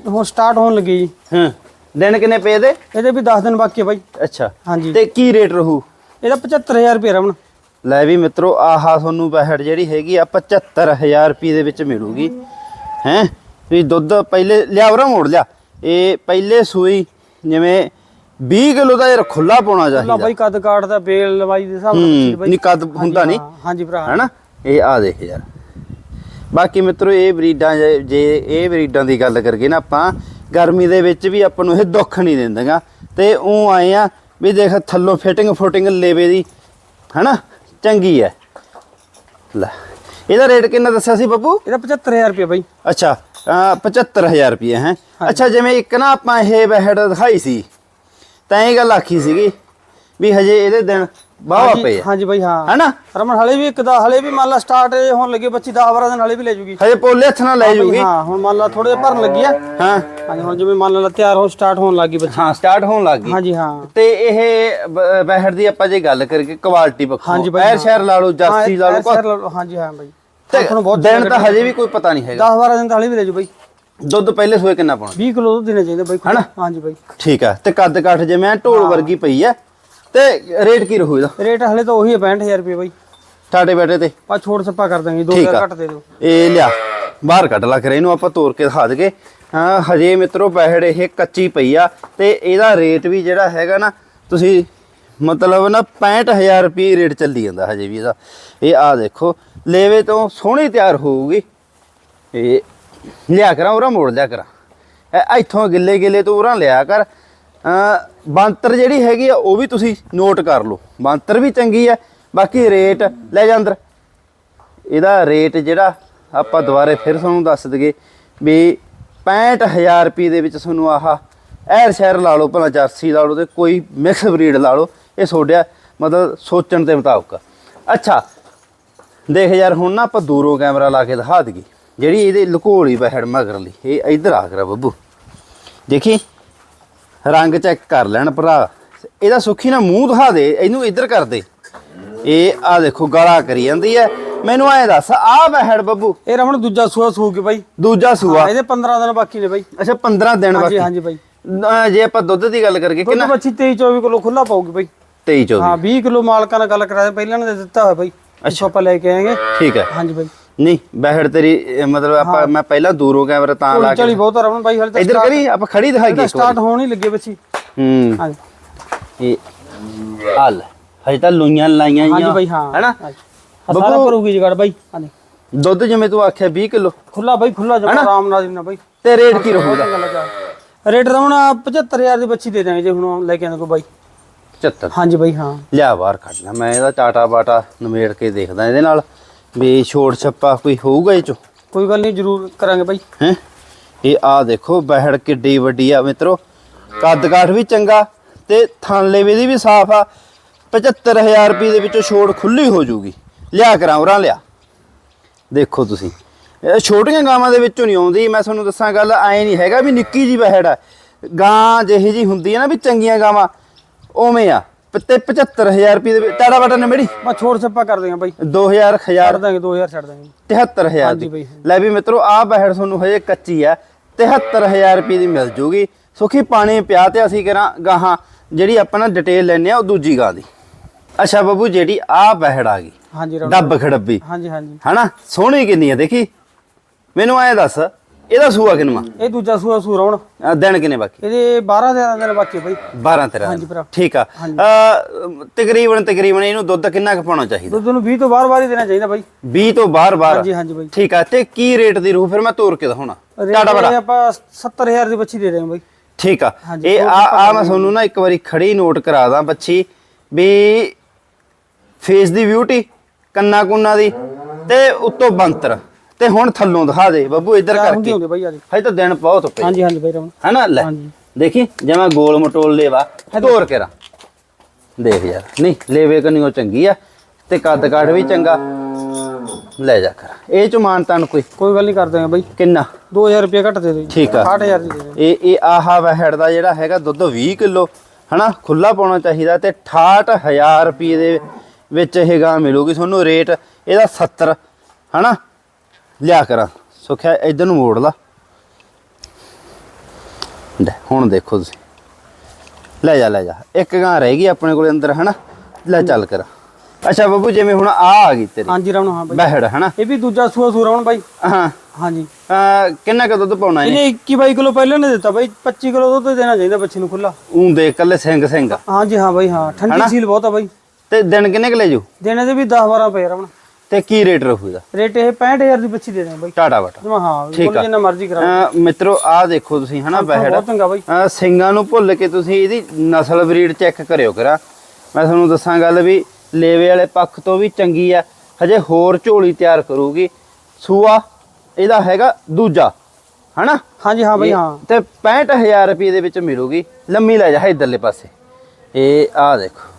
ਹੁਣ ਸਟਾਰਟ ਹੋਣ ਲੱਗੀ ਜੀ। ਹਾਂ। ਦਿਨ ਕਿੰਨੇ ਪਏ ਦੇ ਇਹਦੇ ਵੀ 10 ਦਿਨ ਬਾਕੀ ਆ ਬਾਈ। ਅੱਛਾ। ਹਾਂਜੀ। ਤੇ ਕੀ ਰੇਟ ਰਹੂ? ਇਹਦਾ 75000 ਰੁਪਏ ਰਮਣ ਲੈ ਵੀ ਮਿੱਤਰੋ ਆਹਾ ਤੁਹਾਨੂੰ ਬਹਿੜ ਜਿਹੜੀ ਹੈਗੀ ਆ 75000 ਰੁਪਏ ਦੇ ਵਿੱਚ ਮਿਲੂਗੀ। ਹੈ? ਵੀ ਦੁੱਧ ਪਹਿਲੇ ਲਿਆਵਰਾ ਮੋੜ ਲਿਆ। ਇਹ ਪਹਿਲੇ ਸੂਈ ਜਿਵੇਂ 20 ਕਿਲੋ ਦਾ ਯਾਰ ਖੁੱਲਾ ਪਾਉਣਾ ਚਾਹੀਦਾ। ਬਾਈ ਕੱਦ ਕਾਟ ਦਾ ਬੇਲ ਲਵਾਈ ਦੇ ਹਿਸਾਬ ਨਾਲ ਬਾਈ। ਨਹੀਂ ਕੱਦ ਹੁੰਦਾ ਨਹੀਂ। ਹਾਂਜੀ ਭਰਾ। ਹੈਨਾ? ਇਹ ਆ ਦੇਖ ਯਾਰ। ਬਾਕੀ ਮਿੱਤਰੋ ਇਹ ਬਰੀਡਾਂ ਜੇ ਇਹ ਬਰੀਡਾਂ ਦੀ ਗੱਲ ਕਰਗੇ ਨਾ ਆਪਾਂ ਗਰਮੀ ਦੇ ਵਿੱਚ ਵੀ ਆਪਾਂ ਨੂੰ ਇਹ ਦੁੱਖ ਨਹੀਂ ਦਿੰਦੀਆਂ ਤੇ ਉਹ ਆਏ ਆ ਵੀ ਦੇਖ ਥੱਲੋਂ ਫਿਟਿੰਗ ਫੁਟਿੰਗ ਲੇਵੇ ਦੀ ਹੈਨਾ? ਚੰਗੀ ਹੈ ਲੈ ਇਹਦਾ ਰੇਟ ਕਿੰਨਾ ਦੱਸਿਆ ਸੀ ਬੱਬੂ? ਇਹਦਾ 75000 ਰੁਪਏ ਬਾਈ। ਅੱਛਾ ਅਹ 75000 ਰੁਪਏ ਹੈ? ਅੱਛਾ ਜਿਵੇਂ ਇੱਕ ਨਾ ਆਪਾਂ ਇਹ ਬਹਿੜ ਦਿਖਾਈ ਸੀ ਤਾਂ ਇਹ ਗੱਲ ਆਖੀ ਸੀਗੀ ਵੀ ਹਜੇ ਇਹਦੇ ਦਿਨ ਬਾਵਾ ਪਏ ਆ। ਹਾਂਜੀ ਬਾਈ ਹਾਂ। ਹੈਨਾ? ਰਮਨ ਹਲੇ ਵੀ ਇੱਕ ਦਾ ਹਲੇ ਵੀ ਮੰਨ ਲਾ ਸਟਾਰਟ ਹੋਣ ਲੱਗੇ ਬੱਚੀ 10 12 ਦਿਨ ਹਲੇ ਵੀ ਲੈ ਜੂਗੀ। ਹਜੇ ਪੋਲੇ ਹੱਥ ਨਾਲ ਲੈ ਜੂਗੀ। ਹਾਂ ਹੁਣ ਮੰਨ ਲਾ ਥੋੜੇ ਭਰਨ ਲੱਗੀ ਆ। ਹਾਂ। ਹਾਂਜੀ ਹੁਣ ਜਿਵੇਂ ਮੰਨ ਲਾ ਤਿਆਰ ਹੋ ਸਟਾਰਟ ਹੋਣ ਲੱਗੀ ਬੱਚੀ। ਹਾਂ ਸਟਾਰਟ ਹੋਣ ਲੱਗ ਹਾਂਜੀ ਹਾਂ। ਤੇ ਇਹ ਬਹਿੜ ਦੀ ਆਪਾਂ ਜੇ ਗੱਲ ਕਰੀਏ ਕੁਆਲਿਟੀ ਪੱਖੋਂ। ਹਾਂਜੀ ਬਾਈ, ਐਰ। ਸ਼ਹਿਰ ਲਾ ਲਓ ਜਰਸੀ ਲਾ ਲਓ ਹਾਂਜੀ ਹਾਂ ਬਾਈ। ਤੁਹਾਨੂੰ ਬਹੁਤ ਦਿਨ ਤਾਂ ਹਜੇ ਵੀ ਕੋਈ ਪਤਾ ਨਹੀਂ ਹੈਗਾ। 10 12 ਦਿਨ ਤਾਂ ਹਲੇ ਵੀ ਲੈ ਜੂ ਬਾਈ। ਦੁੱਧ ਪਹਿਲੇ ਸੋਏ ਕਿੰਨਾ ਪਾਉਣਾ? 20 ਕਿਲੋ ਦੁੱਧ ਦੇਣੇ ਚਾਹੀਦੇ ਬਾਈ? ਹਾਂਜੀ ਬਾਈ। ਠੀਕ ਆ ਤੇ ਕੱਦ ਕਾਠ ਜਿਵੇਂ ਐਂ ਢੋਲ ਵਰਗੀ ਪਈ ਆ ਤੇ ਰੇਟ ਕੀ ਰਹੂ ਇਹਦਾ? ਰੇਟ ਹਲੇ ਤਾਂ ਉਹੀ ਹੈ 65000 ਰੁਪਏ ਬਾਈ। ਠਾਡੇ ਬੈਠੇ ਤੇ? ਆ ਛੋੜ ਸੱਪਾ ਕਰ ਦਾਂਗੇ ਠੀਕ 2000 ਆ। ਘੱਟ ਦੇ ਦਿਓ। ਇਹ ਲਿਆ ਬਾਹਰ ਕੱਢ ਲਾ ਕਰੇ ਇਹਨੂੰ ਆਪਾਂ ਤੋੜ ਕੇ ਦਿਖਾ ਦਗੇ ਹਾਂ ਹਜੇ ਮਿੱਤਰੋ ਬਹਿੜ ਇਹ ਕੱਚੀ ਪਈ ਆ ਤੇ ਇਹਦਾ ਰੇਟ ਵੀ ਜਿਹੜਾ ਹੈਗਾ ਨਾ ਤੁਸੀਂ ਮਤਲਬ ਨਾ 65000 ਰੁਪਏ ਰੇਟ ਚੱਲੀ ਜਾਂਦਾ ਹਜੇ ਵੀ ਇਹਦਾ। ਇਹ ਆ ਦੇਖੋ ਲੇਵੇ ਤੋਂ ਸੋਹਣੀ ਤਿਆਰ ਹੋਊਗੀ। ਇਹ ਲਿਆ ਕਰਾਂ ਉਰਾ ਮੋੜ ਲਿਆ ਕਰਾਂ। ਇਹ ਇੱਥੋਂ ਗਿੱਲੇ ਗਿੱਲੇ ਤੋਂ ਉਰਾ ਲਿਆ ਕਰ। ਬੰਤਰ ਜਿਹੜੀ ਹੈਗੀ ਆ, ਉਹ ਵੀ ਤੁਸੀਂ ਨੋਟ ਕਰ ਲਓ। ਬੰਤਰ ਵੀ ਚੰਗੀ ਆ, ਬਾਕੀ ਰੇਟ, ਲੈ ਜਾ ਅੰਦਰ। ਇਹਦਾ ਰੇਟ ਜਿਹੜਾ ਆਪਾਂ ਦੁਬਾਰੇ ਫਿਰ ਤੁਹਾਨੂੰ ਦੱਸ ਦਈਏ ਵੀ 65000 ਰੁਪਏ ਦੇ ਵਿੱਚ ਤੁਹਾਨੂੰ ਆਹ ਐਰ ਸ਼ਹਿਰ ਲਾ ਲਓ, ਭਲਾ ਜਰਸੀ ਲਾ ਲਓ ਤੇ ਕੋਈ ਮਿਕਸ ਬਰੀਡ ਲਾ ਲਓ, ਇਹ ਛੋੜਿਆ ਮਤਲਬ ਸੋਚਣ ਦੇ ਮੁਤਾਬਕ। ਅੱਛਾ, ਦੇਖ ਯਾਰ, ਹੁਣ ਨਾ ਆਪਾਂ ਦੂਰੋਂ ਕੈਮਰਾ ਲਾ ਕੇ ਦਿਖਾ ਦਈਏ। ਜਿਹੜੀ ਇਹਦੇ ਲੁਕੋਲੀ ਬਹਿੜ ਮਗਰਲੀ, ਇਹ ਇੱਧਰ ਆ ਕਰਾ ਬੱਬੂ। ਦੇਖੀ? ਰੰਗ ਚੈੱਕ ਕਰ ਲੈਣ ਭਰਾ। ਇਹਦਾ ਸੁੱਖੀ ਨਾ ਮੂੰਹ ਦਿਖਾ ਦੇ ਇਹਨੂੰ ਇੱਧਰ ਕਰ ਦੇ। ਇਹ ਆ ਦੇਖੋ ਗਲਾ ਕਰੀ ਜਾਂਦੀ ਐ। ਮੈਨੂੰ ਐ ਦੱਸ ਆ ਬਹਿੜ ਬੱਬੂ। ਇਹ ਰਮਣ ਦੂਜਾ ਸੂਆ ਸੂ ਕੇ ਬਾਈ। ਦੂਜਾ ਸੂਆ। ਇਹਦੇ 15 ਦਿਨ ਬਾਕੀ ਨੇ ਬਾਈ। ਅੱਛਾ 15 ਦਿਨ ਹਾਂਜੀ ਬਾਕੀ। ਹਾਂਜੀ ਬਾਈ। ਅਹ ਜੇ ਆਪਾਂ ਦੁੱਧ ਦੀ ਗੱਲ ਕਰਕੇ ਕਿੰਨਾ ਬੱਚੀ 23 24 ਕਿਲੋ ਖੁੱਲਾ ਪਾਉਗੀ ਬਾਈ। 23 24 ਹਾਂ 20 ਕਿਲੋ ਮਾਲਕਾਂ ਨਾਲ ਗੱਲ ਕਰਾਇਆ ਪਹਿਲਾਂ ਨੇ ਦਿੱਤਾ ਹੋਇਆ ਬਾਈ। ਅੱਛਾ। ਆਪਾਂ ਲੈ ਕੇ ਆਏਗੇ। ਠੀਕ ਹੈ ਹਾਂਜੀ ਬਾਈ। ਨਹੀਂ ਬਹਿੜ ਤੇਰੀ ਇਹ ਮਤਲਬ ਆਪਾਂ ਮੈਂ ਪਹਿਲਾਂ ਦੂਰੋਂ ਕੈਮਰਾ ਤਾਂ ਲਾ ਕੇ। ਚਲੀ ਬਹੁਤ ਆ ਰਮਣ ਬਾਈ ਹਲੇ ਤਾਂ ਇੱਧਰ ਕਰੀ ਆਪਾਂ ਖੜੀ ਦਿਖਾਈਏ ਇੱਕ ਵਾਰੀ। ਸਟਾਰਟ ਹੋਣ ਹੀ ਲੱਗੇ ਬੱਚੀ ਹੂੰ। ਹਾਂਜੀ। ਇਹ ਹਲ। ਹਜੇ ਤਾਂ ਲੋਈਆਂ ਲਾਈਆਂ ਹੀ ਹਾਂਜੀ ਬਾਈ ਹਾਂ। ਹੈਨਾ? ਹਾਂਜੀ। ਆਹ ਸਾਰਾ ਕਰੂਗੀ ਜਗੜ ਬਾਈ। ਹਾਂਜੀ। ਦੁੱਧ ਜਿਵੇਂ ਤੂੰ ਆਖਿਆ 20 ਕਿਲੋ। ਖੁੱਲਾ ਬਾਈ ਖੁੱਲਾ ਜਮਾ ਆਰਾਮ ਨਾਲ ਦੇਣਾ ਬਾਈ। ਤੇ ਰੇਟ ਕੀ ਰਹੂਗਾ? ਰੇਟ ਰਮਣ 75000 ਦੀ ਬੱਚੀ ਦੇ ਦਾਂਗੇ ਜੇ ਹੁਣ ਲੈ ਕੇ ਆਂਦੇ ਕੋ ਬਾਈ। 74 ਹਾਂਜੀ ਬਾਈ ਹਾਂ। ਲਿਆ ਬਾਹਰ ਕੱਢਣਾ ਮੈਂ ਇਹਦਾ ਟਾਟਾ ਬਾਟਾ ਨਵੇੜ ਕੇ ਦੇਖਦਾ ਇਹਦੇ ਨਾਲ। ਵੀ ਛੋੜ ਛੱਪਾ ਕੋਈ ਹੋਊਗਾ ਇਹ ਚੋਂ? ਕੋਈ ਗੱਲ ਨਹੀਂ ਜ਼ਰੂਰ ਕਰਾਂਗੇ ਬਾਈ। ਹੈ? ਇਹ ਆ ਦੇਖੋ ਬਹਿੜ ਕਿੱਡੀ ਵੱਡੀ ਆ ਮਿੱਤਰੋ। ਕੱਦ ਕਾਠ ਵੀ ਚੰਗਾ ਤੇ ਥਣ ਲੇਵੇ ਦੀ ਵੀ ਸਾਫ਼ ਆ। 75000 ਰੁਪਏ ਦੇ ਵਿੱਚੋਂ ਛੋੜ ਖੁੱਲੀ ਹੋ ਜੂਗੀ ਲਿਆ ਕਰਾਂ ਉਰਾਂ ਲਿਆ। ਦੇਖੋ ਤੁਸੀਂ। ਇਹ ਛੋਟੀਆਂ ਗਾਵਾਂ ਦੇ ਵਿੱਚੋਂ ਨਹੀਂ ਆਉਂਦੀ। ਮੈਂ ਤੁਹਾਨੂੰ ਦੱਸਾਂ ਗੱਲ ਐ ਨਹੀਂ ਹੈਗਾ ਵੀ ਨਿੱਕੀ ਜੀ ਬਹਿੜ ਆ। ਗਾਂ ਜਿਹੀ ਜੀ ਹੁੰਦੀ ਹੈ ਨਾ ਵੀ ਚੰਗੀਆਂ ਗਾਵਾਂ। ਉਵੇਂ ਆ। ਤੇ 75000 ਰੁਪਏ ਦੇ ਵਿੱਚ। ਟਾੜਾ ਬਾਟਾ ਨਮੇੜੀ ਬਸ ਛੋੜ ਛੱਪਾ ਕਰ ਦੇਗਾ ਬਾਈ। 2000 ਛੱਡ ਹਜ਼ਾਰ। ਦਾਂਗੇ 2000 ਛੱਡ ਦਾਂਗੇ। 73000 ਹਾਂਜੀ ਦੀ। ਬਈ। ਲੈ ਵੀ ਮਿੱਤਰੋ ਆ ਬਹਿੜ ਤੁਹਾਨੂੰ ਹਜੇ ਕੱਚੀ ਆ। 73000 ਰੁਪਏ ਦੀ ਮਿਲ ਜੂਗੀ। ਸੁਖੀ ਪਾਣੀ ਪਿਆ ਤੇ ਅਸੀਂ ਕਰਾਂ ਗਾਹਾਂ। ਜਿਹੜੀ ਆਪਾਂ ਨਾ ਡਿਟੇਲ ਲੈਣੇ ਆ ਉਹ ਦੂਜੀ ਗਾਂ ਦੀ। ਅੱਛਾ ਬੱਬੂ ਜਿਹੜੀ ਆ ਬਹਿੜ ਆ ਗਈ। ਹਾਂਜੀ ਰਮਣ ਡੱਬ ਖੜੱਬੀ। ਹਾਂਜੀ ਹਾਂਜੀ। ਹਨਾ? ਸੋਹਣੀ ਕਿੰਨੀ ਆ ਦੇਖੀ। ਮੈਨੂੰ ਐ ਦੱਸ। ਇਹਦਾ ਸੂਆ ਕਿੰਨਵਾ ਇਹ ਦੂਜਾ ਸੂਆ ਸੂ ਰਮਣ ਅਹ ਦਿਨ ਕਿੰਨੇ ਬਾਕੀ? ਇਹਦੇ 12 ਦੇ ਦਿਨ ਬਾਕੀ ਬਾਈ। 12 13 ਹਾਂਜੀ ਭਰਾ। ਠੀਕ ਆ। ਅਹ ਤਕਰੀਬਨ ਤਕਰੀਬਨ ਇਹਨੂੰ ਦੁੱਧ ਕਿੰਨਾ ਕੁ ਪਾਉਣਾ ਚਾਹੀਦਾ? ਦੁੱਧ ਨੂੰ 20 ਤੋਂ ਬਾਹਰ ਬਾਹਰ ਹੀ ਦੇਣਾ ਚਾਹੀਦਾ ਬਾਈ। 20 ਤੋਂ ਬਾਹਰ ਬਾਹਰ। ਹਾਂਜੀ ਹਾਂਜੀ ਬਾਈ। ਠੀਕ ਆ। ਤੇ ਕੀ ਰੇਟ ਦੀ ਰੂ ਫਿਰ ਮੈਂ ਤੋਰ ਕੇ ਦਿਖਾਉਣਾ। ਰੇਟ ਟਾਟਾ ਬੜਾ ਇਹ ਆਪਾਂ 70000 ਦੀ ਬੱਚੀ ਦੇ ਦੇਵਾਂਗੇ ਬਾਈ। ਠੀਕ ਆ। ਹਾਂਜੀ, ਇਹ ਆ ਆ ਮੈਂ ਤੁਹਾਨੂੰ ਨਾ ਇੱਕ ਵਾਰੀ ਖੜੀ ਨੋਟ ਕਰਾ ਦਾਂ ਬੱਚੀ ਵੀ ਫੇਸ ਦੀ ਬਿਊਟੀ ਕੰਨਾ ਕੁੰਨਾ ਦੀ ਤੇ ਉੱਤੋਂ ਬੰਤਰ। ਤੇ ਹੁਣ ਥੱਲੋਂ ਦਿਖਾ ਦੇ ਬੱਬੂ ਇੱਧਰ ਕਰਕੇ। ਹੁੰਦੀ ਬਾਈ ਆ ਹਜੇ ਤਾਂ ਦਿਨ ਬਹੁਤ ਪਏ ਹਾਂਜੀ ਹਾਂਜੀ ਬਾਈ ਰਮਣ ਹੈਨਾ ਲੈ। ਦੇਖੀ ਜਿਵੇਂ ਗੋਲ ਮਟੋਲ ਲੇਵਾ। ਤੋਰ ਕੇ ਰਾ। ਦੇਖ ਯਾਰ ਨਹੀਂ ਲੇਵੇ ਕਨੀਓ ਚੰਗੀ ਆ ਤੇ ਕੱਦ ਕਾਠ ਵੀ ਚੰਗਾ। ਲੈ ਜਾ ਕਰ। ਇਹ ਚ ਮਾਨਤਾ ਨੂੰ ਕੋਈ? ਕੋਈ ਗੱਲ ਨਹੀਂ ਕਰ ਦਾਂਗੇ ਬਾਈ। ਕਿੰਨਾ? 2000 ਰੁਪਏ ਘੱਟ ਦੇ ਜੀ। ਠੀਕ ਆ। 60000 ਦੀ ਦੇ ਦਿਓ। ਇਹ ਇਹ ਆਹਾ ਵਹਿੜ ਦਾ ਜਿਹੜਾ ਹੈਗਾ ਦੁੱਧ 20 ਕਿਲੋ। ਹਨਾ ਖੁੱਲਾ ਪਾਉਣਾ ਚਾਹੀਦਾ ਤੇ 68000 ਰੁਪਏ ਦੇ ਵਿੱਚ ਇਹ ਗਾਂ ਮਿਲੂਗੀ। ਤੁਹਾਨੂੰ ਰੇਟ ਇਹਦਾ 70 ਹਨਾ ਲਿਆ ਕਰਾਂ। ਸੁਖਿਆ ਇਧਰ ਨੂੰ ਮੋੜ ਲਾ। ਹੁਣ ਦੇਖੋ ਤੁਸੀਂ। ਲੈ ਜਾ ਲੈ ਜਾ। ਇੱਕ ਗਾਂ ਰਹਿ ਗਈ ਆਪਣੇ ਕੋਲੇ ਅੰਦਰ ਹਨਾ? ਲੈ ਚੱਲ ਕਰ। ਅੱਛਾ ਬੱਬੂ ਜਿਵੇਂ ਹੁਣ ਆ ਆ ਗਈ ਤੇਰੀ। ਹਾਂਜੀ ਰਮਣ ਹਾਂ ਬਾਈ। ਵਹਿੜ ਹਨਾ? ਇਹ ਵੀ ਦੂਜਾ ਸੂਆ ਸੂ ਰਮਣ ਬਾਈ। ਹਾਂ। ਹਾਂਜੀ। ਕਿੰਨਾ ਕੁ ਦੁੱਧ ਪਾਉਣਾ ਇਹਨੇ? ਇਹਨੇ 21 22 ਕਿਲੋ ਪਹਿਲਾਂ ਨੇ ਦਿੱਤਾ ਬਾਈ। 25 ਕਿਲੋ ਦੁੱਧ ਦੇਣਾ ਚਾਹੀਦਾ ਬੱਚੇ ਨੂੰ ਖੁੱਲਾ ਉਂ ਦੇ ਕੱਲੇ ਸਿੰਘ ਸਿੰਘ। ਹਾਂਜੀ ਹਾਂ ਬਾਈ ਹਾਂ। ਠੰਡੀ ਸੀਲ ਬਹੁਤ ਆ ਬਾਈ। ਤੇ ਦਿਨ ਕਿੰਨੇ ਕੁ ਲੈ ਜੂ? ਦੇਣੇ ਦੇ ਵੀ 10 12 ਪਏ ਰਮਣ ਤੇ ਕੀ ਰੇਟ ਰਹੂਗਾ ਰੇਟ ਇਹ 65000 ਦੀ ਬੱਚੀ ਦੇ ਦਾਂਗੇ ਬਾਈ। ਟਾਟਾ ਬਾਟਾ। ਜਮਾ ਹਾਂ ਠੀਕ ਆ। ਜਿੰਨਾ ਮਰਜ਼ੀ ਕਰਾ ਮਿੱਤਰੋ ਆਹ ਦੇਖੋ ਤੁਸੀਂ ਹਨਾ ਬਹਿੜ ਬਹੁਤ ਚੰਗਾ ਬਾਈ। ਸਿੰਘਾਂ ਨੂੰ ਭੁੱਲ ਕੇ ਤੁਸੀਂ ਇਹਦੀ ਨਸਲ ਬਰੀਡ ਚੈੱਕ ਕਰਿਓ ਕਰਾ। ਮੈਂ ਤੁਹਾਨੂੰ ਦੱਸਾਂ ਗੱਲ ਵੀ ਲੇਵੇ ਵਾਲੇ ਪੱਖ ਤੋਂ ਵੀ ਚੰਗੀ ਆ। ਹਜੇ ਹੋਰ ਝੋਲੀ ਤਿਆਰ ਕਰੂਗੀ। ਸੂਆ ਇਹਦਾ ਹੈਗਾ ਦੂਜਾ ਹਨਾ? ਹਾਂਜੀ ਹਾਂ ਬਾਈ ਹਾਂ। ਤੇ 65000 ਰੁਪਏ ਦੇ ਵਿੱਚ ਮਿਲੂਗੀ। ਲੰਮੀ ਲੈ ਜਾ ਇਧਰਲੇ ਪਾਸੇ। ਇਹ ਆਹ ਦੇਖੋ।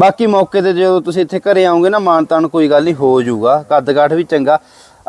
ਬਾਕੀ ਮੌਕੇ ਤੇ ਜਦੋਂ ਤੁਸੀਂ ਇੱਥੇ ਘਰੇ ਆਓਗੇ ਨਾ ਮਾਨਤਾਨ ਕੋਈ ਗੱਲ ਨਹੀਂ ਹੋ ਜਾਊਗਾ। ਕੱਦ ਕਾਠ ਵੀ ਚੰਗਾ।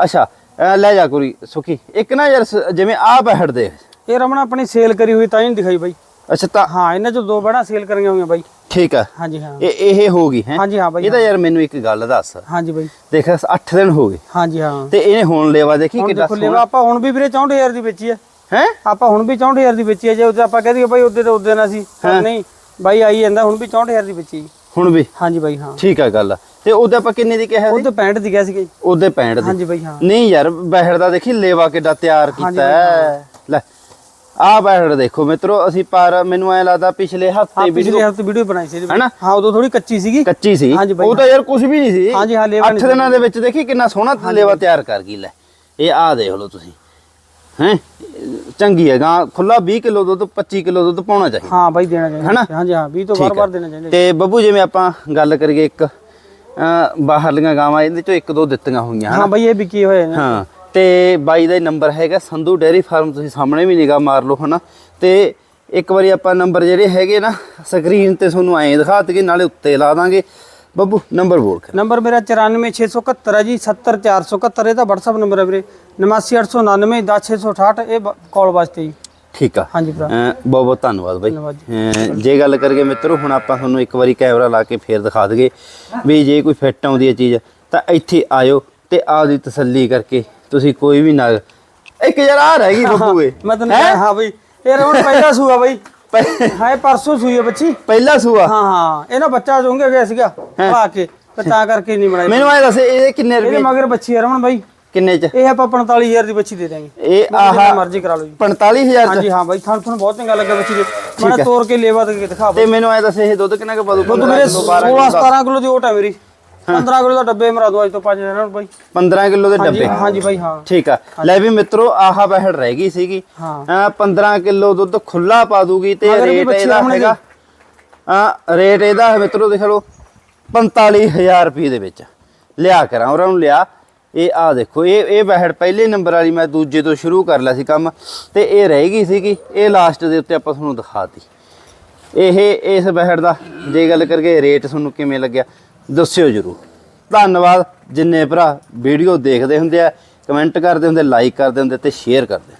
ਅੱਛਾ ਅਹ ਲੈ ਜਾ ਕੁਰੀ ਸੁਖੀ। ਇੱਕ ਨਾ ਯਾਰ ਸ- ਜਿਵੇਂ ਆਹ ਬਹਿੜ ਦੇ। ਇਹ ਰਮਣ ਆਪਣੀ ਸੇਲ ਕਰੀ ਹੋਈ ਤਾਂ ਹੀ ਨੀ ਦਿਖਾਈ ਬਾਈ। ਅੱਛਾ ਤਾਂ ਹਾਂ ਇਹਨਾਂ ਚੋਂ ਦੋ ਬੜਾ ਸੇਲ ਕਰੀਆਂ ਹੋਈਆਂ ਬਾਈ। ਠੀਕ ਆ। ਹਾਂਜੀ ਹਾਂ। ਇਹ ਇਹ ਹੋ ਗਈ ਹੈ? ਹਾਂਜੀ ਹਾਂ ਬਾਈ ਇਹਦਾ ਯਾਰ ਮੈਨੂੰ ਇੱਕ ਗੱਲ ਦੱਸ। ਹਾਂਜੀ ਬਾਈ। ਦੇਖ 8 ਦਿਨ ਹੋ ਗਏ। ਹਾਂਜੀ ਹਾਂ। ਤੇ ਇਹਨੇ ਹੁਣ ਲੇਵਾ ਦੇਖੀ ਹੁਣ ਕਿੱਡਾ ਦੇਖੋ ਲੈਵਾ ਆਪਾਂ ਹੁਣ ਵੀ ਵੀਰੇ 64000 ਦੀ ਵੇਚੀ ਹੈ ਹੈ? ਆਪਾਂ ਹੁਣ ਵੀ 64000 ਦੀ ਵੇਚੀ ਹੈ ਜੇ ਉਹਦੇ ਆਪਾਂ ਕਹਿ ਦਈਏ ਬਾਈ ਉਹਦੇ ਤੇ ਉਹਦੇ ਨਾਲ ਸੀ। ਪਰ ਨਹੀਂ ਬਾਈ ਆਈ ਜਾਂਦਾ ਹੁਣ ਵੀ 64000 ਦੀ ਵੇਚੀ ਹੁਣ ਵੀ? ਹਾਂਜੀ ਬਾਈ ਹਾਂ। ਠੀਕ ਆ ਗੱਲ ਤੇ ਉਹਦੇ ਆਪਾਂ ਕਿੰਨੇ ਦੀ ਕਿਹਾ ਸੀ? ਉਹ ਤੇ 65 ਦੀ ਗਿਆ ਸੀ ਜੀ ਉਹਦੇ 65 ਦੀ। ਹਾਂਜੀ ਬਾਈ ਹਾਂ। ਨਹੀਂ ਯਾਰ ਬਹਿੜ ਦਾ ਦੇਖੀ ਲੇਵਾ ਕਿੱਡਾ ਤਿਆਰ ਕੀਤਾ ਲੈ ਆਹ ਬਹਿੜ ਦੇਖੋ ਮਿੱਤਰੋ ਅਸੀਂ ਪਰ ਮੈਨੂੰ ਐ ਲੱਗਦਾ ਪਿਛਲੇ ਹਫ਼ਤੇ ਵੀ ਪਿਛਲੇ ਹਫ਼ਤੇ ਵੀਡੀਓ ਬਣਾਈ ਸੀ। ਹੈਨਾ? ਹਾਂ ਉਦੋਂ ਥੋੜੀ ਕੱਚੀ ਸੀਗੀ। ਕੱਚੀ ਸੀ। ਉਹ ਤਾਂ ਯਾਰ ਕੁਝ ਵੀ ਨਹੀਂ ਸੀ। ਹਾਂਜੀ, ਹਾਂ, ਲੇਵਾ 8 ਦਿਨਾਂ ਦੇ ਵਿੱਚ ਦੇਖੀ ਕਿੰਨਾ ਸੋਹਣਾ ਲੇਵਾ ਤਿਆਰ ਕਰ ਗਈ ਲੈ। ਇਹ ਆਹ ਦੇਖ ਲਓ ਤੁਸੀਂ। ਹੈ? ਚੰਗੀ ਹੈ ਗਾਂ ਖੁੱਲਾ 20 ਕਿਲੋ ਦੁੱਧ 25 ਕਿਲੋ ਦੁੱਧ ਪਾਉਣਾ ਚਾਹੀਦਾ। ਹਾਂ ਬਾਈ ਦੇਣਾ ਚਾਹੀਦਾ। ਹੈਨਾ? ਹਾਂਜੀ ਹਾਂ 20 ਤੋਂ ਠੀਕ ਆ। ਬਾਰ-ਬਾਰ ਦੇਣਾ ਚਾਹੀਦਾ ਤੇ ਬੱਬੂ ਜਿਵੇਂ ਆਪਾਂ ਗੱਲ ਕਰੀਏ ਇੱਕ ਬਾਹਰਲੀਆਂ ਗਾਵਾਂ ਇਹਦੇ ਚੋਂ ਇੱਕ ਦੋ ਦਿੱਤੀਆਂ ਹੋਈਆਂ ਹਾਂ ਬਾਈ ਇਹ ਵਿਕੀ ਹੋਏ ਨੇ। ਹਾਂ ਤੇ ਬਾਈ ਦਾ ਨੰਬਰ ਹੈਗਾ ਸੰਧੂ ਡੇਅਰੀ ਫਾਰਮ ਤੁਸੀਂ ਸਾਹਮਣੇ ਵੀ ਨਿਗਾਹ ਮਾਰ ਲਓ ਹਨਾ? ਤੇ ਇੱਕ ਵਾਰੀ ਆਪਾਂ ਨੰਬਰ ਜਿਹੜੇ ਹੈਗੇ ਨਾ ਸਕਰੀਨ ਤੇ ਤੁਹਾਨੂੰ ਐਂ ਦਿਖਾ ਦਈਏ ਨਾਲੇ ਉੱਤੇ ਲਾ ਦਾਂਗੇ। ਬੱਬੂ ਨੰਬਰ ਬੋਲ ਕਰ ਨੰਬਰ ਮੇਰਾ 94671 ਹੈ ਜੀ 70471 ਇਹਦਾ WhatsApp ਨੰਬਰ ਹੈ ਵੀਰੇ। 89899 10668 ਇਹ ਕਾਲ ਵਾਸਤੇ ਜੀ। ਠੀਕ ਆ। ਹਾਂਜੀ ਭਰਾ। ਬਹੁਤ ਬਹੁਤ ਧੰਨਵਾਦ ਬਾਈ। ਜੇ। ਗੱਲ ਕਰਗੇ ਮਿੱਤਰੋ ਹੁਣ ਆਪਾਂ ਤੁਹਾਨੂੰ ਇੱਕ ਵਾਰੀ ਕੈਮਰਾ ਲਾ ਕੇ ਫੇਰ ਦਿਖਾ ਦਈਏ ਵੀ ਜੇ ਕੋਈ ਫਿੱਟ ਆਉਂਦੀ ਹੈ ਚੀਜ਼ ਤਾਂ ਇੱਥੇ ਆਇਓ ਤੇ ਆਪਦੀ ਤਸੱਲੀ ਕਰਕੇ ਤੁਸੀਂ ਕੋਈ ਵੀ ਨਾ ਇੱਕ ਯਾਰ ਆ ਰਹਿ ਗਈ ਬੱਬੂ ਏ ਮੈਂ ਤੈਨੂੰ ਹਾਂ? ਬਈ। ਇਹ ਰੌਣ ਪਹਿਲਾ ਸੂਆ ਬਈ। ਹਾਂ ਇਹ ਪਰਸੋਂ ਸੂਈ ਬੱਚੀ। ਪਹਿਲਾ ਸੂਆ। ਹਾਂ ਹਾਂ। ਇਹਨਾਂ ਬੱਚਾ ਚੁੰਗੇ ਗਿਆ ਸੀਗਾ ਪਾ ਕੇ ਤੇ ਤਾਂ ਕਰਕੇ ਨਹੀਂ ਬਣਾਈ। ਮੈਨੂੰ ਐ ਦੱਸ ਇਹ ਕਿੰਨੇ ਇਹਦੇ ਰੁਪਏ? ਮਗਰ ਬੱਚੀ ਹੈ ਰਮਣ ਬਾਈ। ਕਿੰਨੇ ਚ? ਇਹ ਆਪਾਂ 45000 ਦੀ ਬੱਚੀ ਦੇ ਦਾਂਗੇ ਇਹ ਆਹ ਮਰਜ਼ੀ ਕਰਾ ਲਓ ਜੀ। 45000 ਚ? ਹਾਂਜੀ ਹਾਂ ਬਾਈ ਤੁਹਾਨੂੰ ਤੁਹਾਨੂੰ ਬਹੁਤ ਚੰਗਾ ਲੱਗਾ ਬੱਚੀ ਦੇ। ਮੈਂ ਤੋੜ ਕੇ ਲੇਵਾ ਕੇ ਦਿਖਾ ਤੇ ਮੈਨੂੰ ਐ ਦੱਸ ਇਹ ਦੁੱਧ ਕਿੰਨਾ ਕੁ ਪਾਦੂ ਦੁੱਧ ਮੇਰੇ 16 17 ਕਿਲੋ। ਦੀ ਓਟ ਹੈ ਮੇਰੀ। 15 ਕਿਲੋ ਦਾ ਡੱਬੇ ਮਰਾ ਦੋ ਅੱਜ ਤੋਂ ਪੰਜ ਦਿਨਾਂ ਨੂੰ ਬਾਈ। 15 ਕਿਲੋ ਦੇ ਹਾਂਜੀ ਡੱਬੇ? ਹਾਂਜੀ ਬਾਈ ਹਾਂ। ਠੀਕ ਆ। ਲੈ ਵੀ ਮਿੱਤਰੋ ਆਹ ਬਹਿੜ ਰਹਿ ਗਈ ਸੀਗੀ। ਹਾਂ। ਅਹ 15 ਕਿਲੋ ਦੁੱਧ ਖੁੱਲਾ ਪਾ ਦੂਗੀ ਤੇ ਮਗਰ ਵੀ ਰੇਟ ਬੱਚੀ ਇਹਦਾ ਹੈਗਾ ਆ ਰੇਟ ਇਹਦਾ ਹੈ ਮਿੱਤਰੋ ਦੇਖ ਲਓ 45000 ਰੁਪਏ ਦੇ ਵਿੱਚ। ਲਿਆ ਕਰਾਂ ਉਹਨਾਂ ਨੂੰ ਲਿਆ। ਇਹ ਆ ਦੇਖੋ ਇਹ ਇਹ ਬਹਿੜ ਪਹਿਲੇ ਨੰਬਰ ਵਾਲੀ ਮੈਂ ਦੂਜੇ ਤੋਂ ਸ਼ੁਰੂ ਕਰ ਲਿਆ ਸੀ ਕੰਮ। ਤੇ ਇਹ ਰਹਿ ਗਈ ਸੀਗੀ ਇਹ ਲਾਸਟ ਦੇ ਉੱਤੇ ਆਪਾਂ ਤੁਹਾਨੂੰ ਦਿਖਾਤੀ। ਇਹ ਇਸ ਬਹਿੜ ਦਾ ਜੇ ਗੱਲ ਕਰਕੇ ਰੇਟ ਤੁਹਾਨੂੰ ਕਿਵੇਂ ਲੱਗਿਆ? ਦੱਸਿਓ ਜਰੂਰ। ਧੰਨਵਾਦ। ਜਿੰਨੇ ਭਰਾ ਵੀਡੀਓ ਦੇਖਦੇ ਹੁੰਦੇ ਆ ਕਮੈਂਟ ਕਰਦੇ ਹੁੰਦੇ ਲਾਈਕ ਕਰਦੇ ਹੁੰਦੇ ਤੇ ਸ਼ੇਅਰ ਕਰਦੇ।